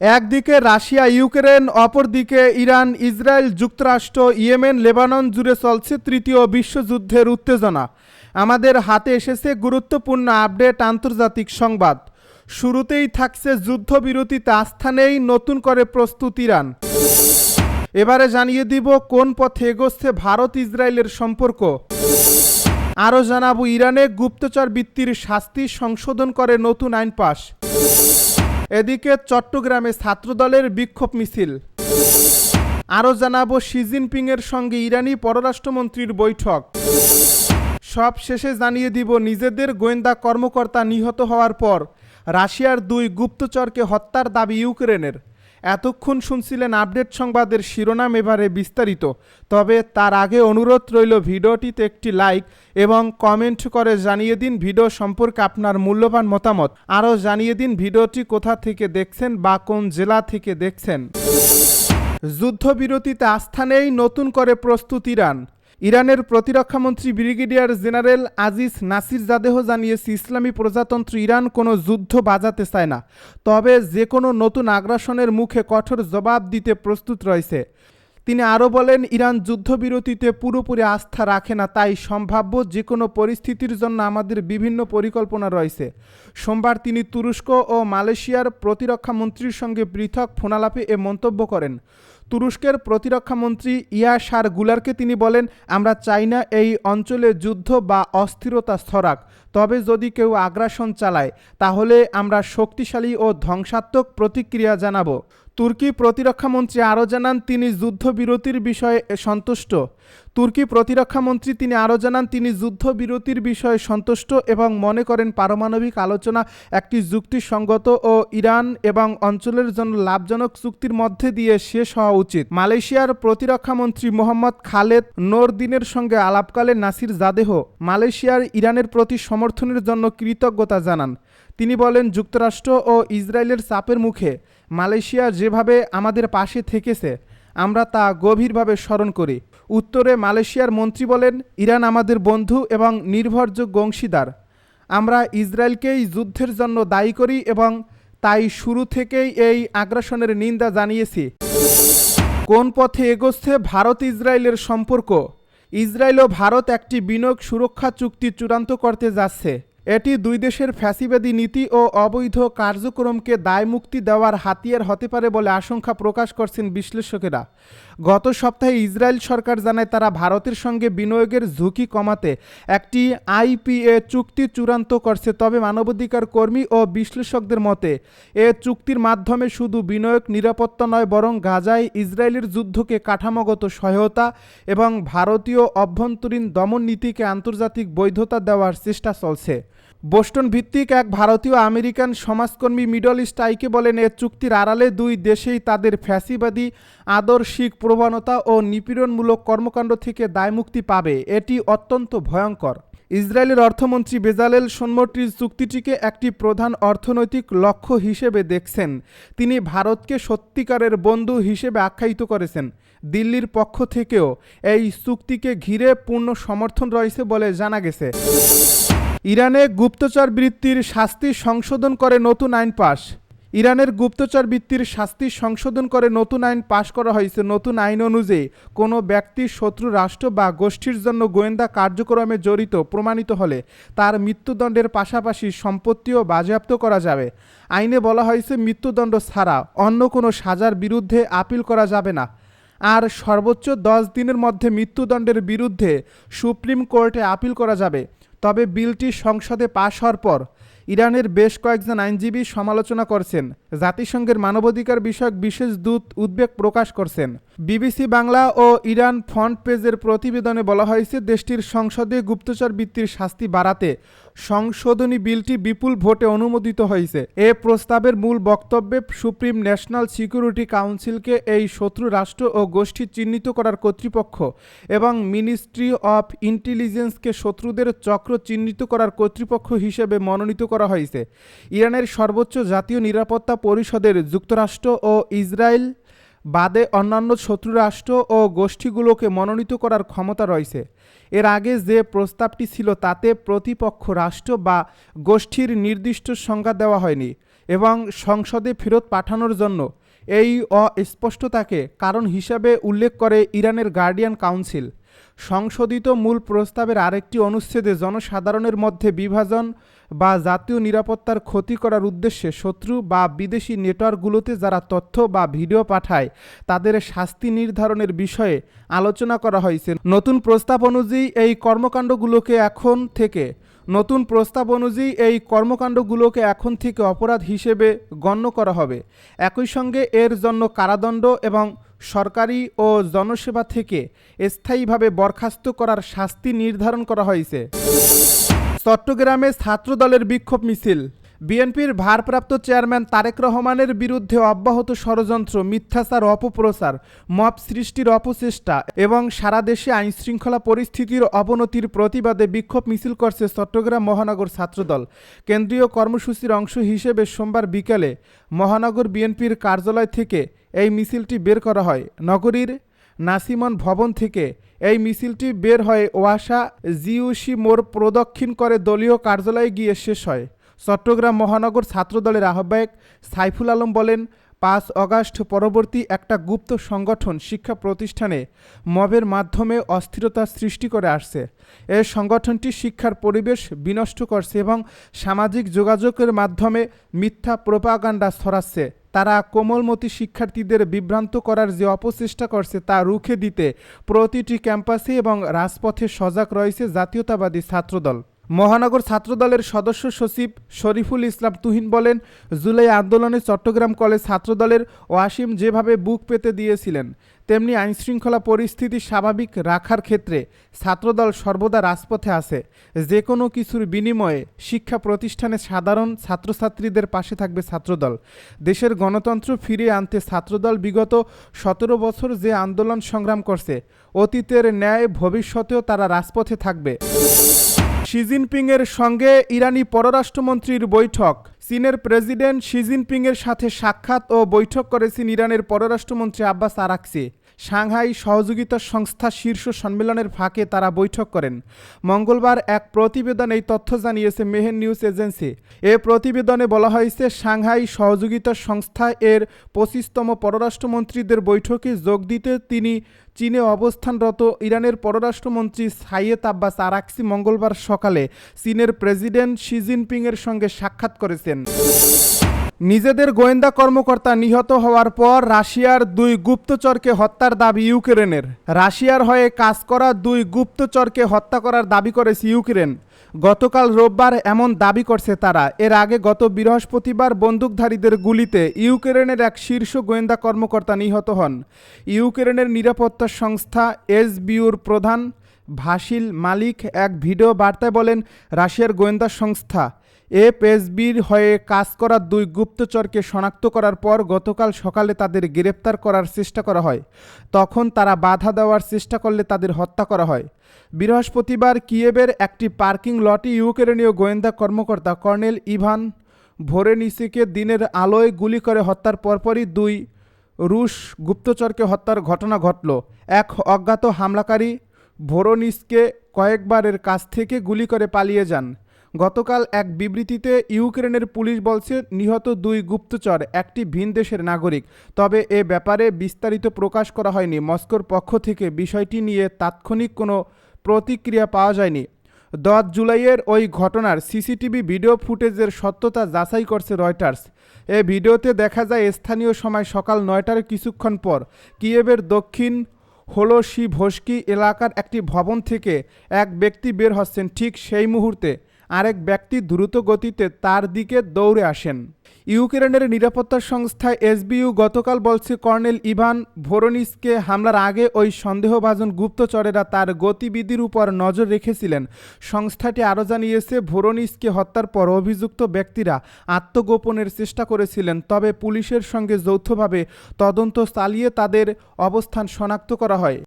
একদিকে Russia, Ukraine, অপরদিকে Iran, Israel, যুক্তরাষ্ট্র, ইয়েমেন, লেবানন জুড়ে চলছে তৃতীয় বিশ্বযুদ্ধের উত্তেজনা। আমাদের হাতে এসেছে গুরুত্বপূর্ণ আপডেট আন্তর্জাতিক সংবাদ। শুরুতেই থাকছে যুদ্ধবিরতিতে আস্থা নেই নতুন করে প্রস্তুত ইরান। এবারে জানিয়ে দিব কোন পথে এগোচ্ছে ভারত, ইসরায়েলের সম্পর্ক। আরও জানাব, ইরানে গুপ্তচর বৃত্তির শাস্তি সংশোধন করে নতুন আইন পাশ। এদিকে চট্টগ্রামে ছাত্রদলের বিক্ষোভ মিছিল। আরও জানাব, শি জিনপিংয়ের সঙ্গে ইরানি পররাষ্ট্রমন্ত্রীর বৈঠক। সব শেষে জানিয়ে দিব, নিজেদের গোয়েন্দা কর্মকর্তা নিহত হওয়ার পর রাশিয়ার দুই গুপ্তচরকে হত্যার দাবি ইউক্রেনের। এতক্ষণ শুনছিলেন আপডেট সংবাদের শিরোনাম এবারে বিস্তারিত। তবে তার আগে অনুরোধ রইল ভিডিওটিতে একটি লাইক এবং কমেন্ট করে জানিয়ে দিন ভিডিও সম্পর্কে আপনার মূল্যবান মতামত। আরও জানিয়ে দিন ভিডিওটি কোথা থেকে দেখছেন বা কোন জেলা থেকে দেখছেন। যুদ্ধবিরতিতে আস্থা নেই নতুন করে প্রস্তুত ইরান ইরানের প্রতিরক্ষামন্ত্রী brigadier general Aziz Nasirzadeh জানিয়েছে, ইসলামী প্রজাতন্ত্র ইরান কোনো যুদ্ধ বাজাতে চায় না, তবে যে কোনো নতুন আগ্রাসনের মুখে কঠোর জবাব দিতে প্রস্তুত রয়েছে। তিনি আরও বলেন, ইরান যুদ্ধবিরতিতে পুরোপুরি আস্থা রাখে না, তাই সম্ভাব্য যে কোনো পরিস্থিতির জন্য আমাদের বিভিন্ন পরিকল্পনা রয়েছে। সোমবার তিনি তুরস্ক ও মালয়েশিয়ার প্রতিরক্ষামন্ত্রীর সঙ্গে পৃথক ফোনালাপে এ মন্তব্য করেন। তুরস্কের প্রতিরক্ষামন্ত্রী ইয়াশার গুলারকে তিনি বলেন, আমরা চাই না এই অঞ্চলে যুদ্ধ বা অস্থিরতা ছড়াক, তবে যদি কেউ আগ্রাসন চালায়, তাহলে আমরা শক্তিশালী ও ধ্বংসাত্মক প্রতিক্রিয়া জানাব। তুর্কি প্রতিরক্ষামন্ত্রী আরও জানান তিনি যুদ্ধবিরতির বিষয়ে সন্তুষ্ট। তুর্কি প্রতিরক্ষামন্ত্রী, তিনি আরও জানান তিনি যুদ্ধবিরতির বিষয়ে সন্তুষ্ট এবং মনে করেন পারমাণবিক আলোচনা একটি যুক্তিসঙ্গত ও ইরান এবং অঞ্চলের জন্য লাভজনক চুক্তির মধ্যে দিয়ে শেষ হওয়া উচিত। মালয়েশিয়ার প্রতিরক্ষামন্ত্রী মোহাম্মদ খালেদ নোরদিনের সঙ্গে আলাপকালে নাসির জাদেহ মালয়েশিয়ার ইরানের প্রতি সমর্থনের জন্য কৃতজ্ঞতা জানান। তিনি বলেন, যুক্তরাষ্ট্র ও ইসরায়েলের চাপের মুখে মালয়েশিয়া যেভাবে আমাদের পাশে থেকেছে, আমরা তা গভীরভাবে স্মরণ করি। উত্তরে মালয়েশিয়ার মন্ত্রী বলেন, ইরান আমাদের বন্ধু এবং নির্ভরযোগ্য অংশীদার। আমরা ইসরায়েলকেই যুদ্ধের জন্য দায়ী করি এবং তাই শুরু থেকেই এই আগ্রাসনের নিন্দা জানিয়েছি। কোন পথে এগোচ্ছে ভারত ইসরায়েলের সম্পর্ক? ইসরায়েল ও ভারত একটি বিনিয়োগ সুরক্ষা চুক্তি চূড়ান্ত করতে যাচ্ছে। এটি দুই দেশের ফ্যাসিবাদী নীতি ও অবৈধ কার্যক্রমকে দায়মুক্তি দেওয়ার হাতিয়ার হতে পারে বলে আশঙ্কা প্রকাশ করছেন বিশ্লেষকেরা। গত সপ্তাহে ইসরায়েল সরকার জানায় তারা ভারতের সঙ্গে বিনিয়োগের ঝুঁকি কমাতে একটি আইপিএ চুক্তি চূড়ান্ত করছে। তবে মানবাধিকার কর্মী ও বিশ্লেষকদের মতে, এ চুক্তির মাধ্যমে শুধু বিনিয়োগ নিরাপত্তা নয়, বরং গাজায় ইসরায়েলের যুদ্ধকে কাঠামোগত সহায়তা এবং ভারতীয় অভ্যন্তরীণ দমন নীতিকে আন্তর্জাতিক বৈধতা দেওয়ার চেষ্টা চলছে। বোস্টন ভিত্তিক এক ভারতীয় আমেরিকান সমাজকর্মী মিডল ইস্ট আইকে বলেন, এ চুক্তির আড়ালে দুই দেশেই তাদের ফ্যাসিবাদী, আদর্শিক প্রবণতা ও নিপীড়নমূলক কর্মকাণ্ড থেকে দায়মুক্তি পাবে। এটি অত্যন্ত ভয়ঙ্কর। ইসরায়েলের অর্থমন্ত্রী বেজালেল সোনমর্টির চুক্তিটিকে একটি প্রধান অর্থনৈতিক লক্ষ্য হিসেবে দেখছেন। তিনি ভারতকে সত্যিকারের বন্ধু হিসেবে আখ্যায়িত করেছেন। দিল্লির পক্ষ থেকেও এই চুক্তিকে ঘিরে পূর্ণ সমর্থন রয়েছে বলে জানা গেছে। ইরানে গুপ্তচর বৃত্তির শাস্তি সংশোধন করে নতুন আইন পাশ। ইরানের গুপ্তচর বৃত্তির শাস্তি সংশোধন করে নতুন আইন পাশ করা হয়েছে। নতুন আইন অনুযায়ী কোনো ব্যক্তি, শত্রু, রাষ্ট্র বা গোষ্ঠীর জন্য গোয়েন্দা কার্যক্রমে জড়িত, প্রমাণিত হলে তার মৃত্যুদণ্ডের পাশাপাশি সম্পত্তিও বাজেয়াপ্ত করা যাবে। আইনে বলা হয়েছে, মৃত্যুদণ্ড ছাড়া অন্য কোনো সাজার বিরুদ্ধে আপিল করা যাবে না। আর সর্বোচ্চ দশ দিনের মধ্যে মৃত্যুদণ্ডের বিরুদ্ধে সুপ্রিম কোর্টে আপিল করা যাবে। তবে বিলটি সংসদে পাশ হওয়ার পর ইরানের বেশ কয়েকজন আইনজীবী সমালোচনা করছেন। জাতিসংঘের মানবাধিকার বিষয়ক বিশেষ দূত উদ্বেগ প্রকাশ করছেন। বিবিসি বাংলা ও ইরান ফ্রন্ট পেজের প্রতিবেদনে বলা হয়েছে, দেশটির সংসদে গুপ্তচর বৃত্তির শাস্তি বাড়াতে সংশোধনী বিলটি বিপুল ভোটে অনুমোদিত হয়েছে। এ প্রস্তাবের মূল বক্তব্যে সুপ্রিম ন্যাশনাল সিকিউরিটি কাউন্সিলকে এই শত্রু রাষ্ট্র ও গোষ্ঠী চিহ্নিত করার কর্তৃপক্ষ এবং মিনিস্ট্রি অফ ইন্টেলিজেন্সকে শত্রুদের চক্র চিহ্নিত করার কর্তৃপক্ষ হিসেবে মনোনীত করা হয়েছে। ইরানের সর্বোচ্চ জাতীয় নিরাপত্তা পরিষদের যুক্তরাষ্ট্র ও ইসরায়েল বাদে অন্যান্য শত্রুরাষ্ট্র ও গোষ্ঠীগুলোকে মনোনীত করার ক্ষমতা রয়েছে। এর আগে যে প্রস্তাবটি ছিল তাতে প্রতিপক্ষ রাষ্ট্র বা গোষ্ঠীর নির্দিষ্ট সংজ্ঞা দেওয়া হয়নি এবং সংসদে ফেরত পাঠানোর জন্য এই অস্পষ্টতাকে কারণ হিসাবে উল্লেখ করে ইরানের গার্ডিয়ান কাউন্সিল। সংশোধিত মূল প্রস্তাবের আরেকটি অনুচ্ছেদে জনসাধারণের মধ্যে বিভাজন বা জাতীয় নিরাপত্তার ক্ষতি করার উদ্দেশ্যে শত্রু বা বিদেশি নেটওয়ার্কগুলোতে যারা তথ্য বা ভিডিও পাঠায়, তাদের শাস্তি নির্ধারণের বিষয়ে আলোচনা করা হয়েছে। নতুন প্রস্তাব অনুযায়ী এই কর্মকাণ্ডগুলোকে এখন থেকে নতুন প্রস্তাব অনুযায়ী এই কর্মকাণ্ডগুলোকে এখন থেকে অপরাধ হিসেবে গণ্য করা হবে। একই সঙ্গে এর জন্য কারাদণ্ড এবং সরকারি ও জনসেবা থেকে স্থায়ীভাবে বরখাস্ত করার শাস্তি নির্ধারণ করা হয়েছে। চট্টগ্রামে ছাত্রদলের বিক্ষোভ মিছিল। বিএনপির ভারপ্রাপ্ত চেয়ারম্যান তারেক রহমানের বিরুদ্ধে অব্যাহত ষড়যন্ত্র, মিথ্যাচার, অপপ্রচার মপ সৃষ্টির অপচেষ্টা এবং সারা দেশে আইনশৃঙ্খলা পরিস্থিতির অবনতির প্রতিবাদে বিক্ষোভ মিছিল করছে চট্টগ্রাম মহানগর ছাত্রদল। কেন্দ্রীয় কর্মসূচির অংশ হিসেবে সোমবার বিকালে মহানগর বিএনপির কার্যালয় থেকে এই মিছিলটি বের করা হয়। নগরীর নাসিমন ভবন থেকে এই মিছিলটি বের হয়ে ওয়াসা জিউসি মোড় প্রদক্ষিণ করে দলীয় কার্যালয়ে গিয়ে শেষ হয়। চট্টগ্রাম মহানগর ছাত্রদলের আহ্বায়ক সাইফুল আলম বলেন, পাঁচ অগাস্ট পরবর্তী একটা গুপ্ত সংগঠন শিক্ষা প্রতিষ্ঠানে মবের মাধ্যমে অস্থিরতা সৃষ্টি করে আসছে। এই সংগঠনটি শিক্ষার পরিবেশ বিনষ্ট করছে এবং সামাজিক যোগাযোগের মাধ্যমে মিথ্যা প্রোপাগান্ডা ছড়াচ্ছে। তারা কোমলমতি শিক্ষার্থীদের বিভ্রান্ত করার যে অপচেষ্টা করছে তা রুখে দিতে প্রতিটি ক্যাম্পাসে এবং রাজপথে সজাগ রয়েছে জাতীয়তাবাদী ছাত্রদল। মহানগর ছাত্রদলের সদস্য সচিব শরীফুল ইসলাম তুহিন বলেন, জুলাই আন্দোলনে চট্টগ্রাম কলেজ ছাত্রদলের ওয়াসিম যেভাবে বুক পেতে দিয়েছিলেন, তেমনি আইনশৃঙ্খলা পরিস্থিতি স্বাভাবিক রাখার ক্ষেত্রে ছাত্রদল সর্বদা রাজপথে আছে। যে কোনো কিছুর বিনিময়ে শিক্ষা প্রতিষ্ঠানে সাধারণ ছাত্রছাত্রীদের পাশে থাকবে ছাত্রদল। দেশের গণতন্ত্র ফিরিয়ে আনতে ছাত্রদল বিগত সতেরো বছর যে আন্দোলন সংগ্রাম করছে, অতীতের ন্যায় ভবিষ্যতেও তারা রাজপথে থাকবে। শি জিনপিংয়ের সঙ্গে ইরানি পররাষ্ট্রমন্ত্রীর বৈঠক। চীনের প্রেসিডেন্ট শি জিনপিংয়ের সাথে সাক্ষাৎ ও বৈঠক করেছেন ইরানের পররাষ্ট্রমন্ত্রী আব্বাস আরাকসি। সাংহাই সহযোগিতা সংস্থা শীর্ষ সম্মেলনের ফাঁকে তারা বৈঠক করেন। মঙ্গলবার এক প্রতিবেদন এই তথ্য জানিয়েছে মেহের নিউজ এজেন্সি। এ প্রতিবেদনে বলা হয়েছে, সাংহাই সহযোগিতা সংস্থা এর পঁচিশতম পররাষ্ট্রমন্ত্রীদের বৈঠকে যোগ দিতে তিনি চীনে অবস্থানরত ইরানের পররাষ্ট্রমন্ত্রী সাইয়েদ আব্বাস আরাকসি মঙ্গলবার সকালে চীনের প্রেসিডেন্ট শি জিনপিংয়ের সঙ্গে সাক্ষাৎ করেছেন। নিজেদের গোয়েন্দা কর্মকর্তা নিহত হওয়ার পর রাশিয়ার দুই গুপ্তচরকে হত্যার দাবি ইউক্রেনের। রাশিয়ার হয়ে কাজ করা দুই গুপ্তচরকে হত্যা করার দাবি করেছে ইউক্রেন। গতকাল রোববার এমন দাবি করছে তারা। এর আগে গত বৃহস্পতিবার বন্দুকধারীদের গুলিতে ইউক্রেনের এক শীর্ষ গোয়েন্দা কর্মকর্তা নিহত হন। ইউক্রেনের নিরাপত্তা সংস্থা এসবিউর প্রধান ভাসিল মালিক এক ভিডিও বার্তায় বলেন, রাশিয়ার গোয়েন্দা সংস্থা এফএসবির হয়ে কাজ করা দুই গুপ্তচরকে শনাক্ত করার পর গতকাল সকালে তাদের গ্রেপ্তার করার চেষ্টা করা হয়। তখন তারা বাধা দেওয়ার চেষ্টা করলে তাদের হত্যা করা হয়। বৃহস্পতিবার কিয়েবের একটি পার্কিং লটে ইউক্রেনীয় গোয়েন্দা কর্মকর্তা কর্নেল ইভান ভোরেনিসিকে দিনের আলোয় গুলি করে হত্যার পরপরই দুই রুশ গুপ্তচরকে হত্যার ঘটনা ঘটল। এক অজ্ঞাত হামলাকারী ভোরোনিসকে কয়েকবারের কাছ থেকে গুলি করে পালিয়ে যান। গতকাল এক বিবৃতিতে ইউক্রেনের পুলিশ বলছে, নিহত দুই গুপ্তচর, একটি ভিন দেশের নাগরিক। তবে এ ব্যাপারে বিস্তারিত প্রকাশ করা হয়নি। মস্কোর পক্ষ থেকে বিষয়টি নিয়ে তাৎক্ষণিক কোনো প্রতিক্রিয়া পাওয়া যায়নি। দশ জুলাইয়ের ওই ঘটনার সিসিটিভি ভিডিও ফুটেজের সত্যতা যাচাই করছে রয়টার্স। এ ভিডিওতে দেখা যায়, স্থানীয় সময় সকাল নয়টার কিছুক্ষণ পর কিয়েবের দক্ষিণ হোলোসি ভস্কি এলাকার একটি ভবন থেকে এক ব্যক্তি বের হচ্ছেন। ঠিক সেই মুহূর্তে আরেক ব্যক্তি দ্রুত গতিতে তার দিকে দৌড়ে আসেন। ইউক্রেনের নিরাপত্তা সংস্থা এসবিইউ গতকাল বলছে, কর্নেল ইভান ভোরনিসকে হামলার আগে ওই সন্দেহভাজন গুপ্তচরেরা তার গতিবিধির উপর নজর রেখেছিলেন। সংস্থাটি আরও জানিয়েছে ভোরনিসকে হত্যার পর অভিযুক্ত ব্যক্তিরা আত্মগোপনের চেষ্টা করেছিলেন, তবে পুলিশের সঙ্গে যৌথভাবে তদন্ত চালিয়ে তাদের অবস্থান শনাক্ত করা হয়।